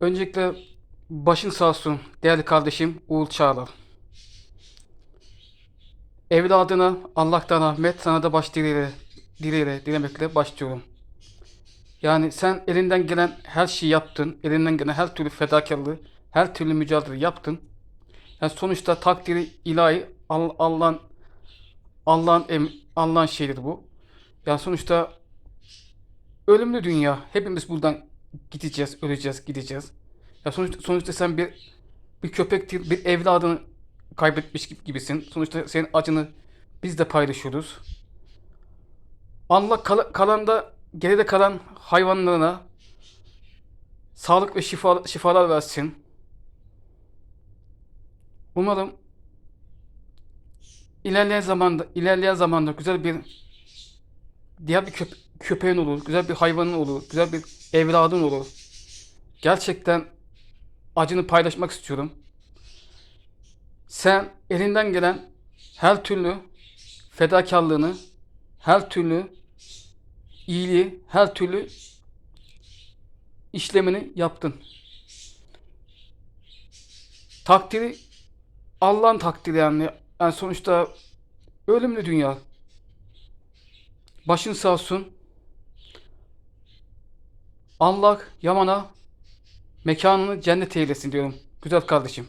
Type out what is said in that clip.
Öncelikle başın sağ olsun değerli kardeşim Uğur Çağlar. Evladına Allah'tan rahmet sana da baş dileğiyle, dileğiyle, dilemekle başlıyorum. Yani sen elinden gelen her şeyi yaptın. Elinden gelen her türlü fedakarlığı, her türlü mücadele yaptın. Yani sonuçta takdiri ilahi Al- Allah'ın Allah'ın em- Allah'ın şeyidir bu. Yani sonuçta ölümlü dünya. Hepimiz buradan gideceğiz, öleceğiz, gideceğiz. Ya sonuçta, sonuçta sen bir bir köpek değil, bir evladını kaybetmiş gibi gibisin. Sonuçta senin acını biz de paylaşıyoruz. Allah kal- kalanda geride kalan hayvanlarına sağlık ve şifa, şifalar versin. Umarım ilerleyen zamanda ilerleyen zamanda güzel bir diğer bir köp- köpeğin olur, güzel bir hayvanın olur, güzel bir evladın olur. Gerçekten acını paylaşmak istiyorum. Sen elinden gelen her türlü fedakarlığını, her türlü iyiliği, her türlü işlemini yaptın. Takdiri Allah'ın takdiri yani. Yani sonuçta ölümlü dünya. Başın sağ olsun. Allah Yaman'a mekanını cennet eylesin diyorum. Güzel kardeşim.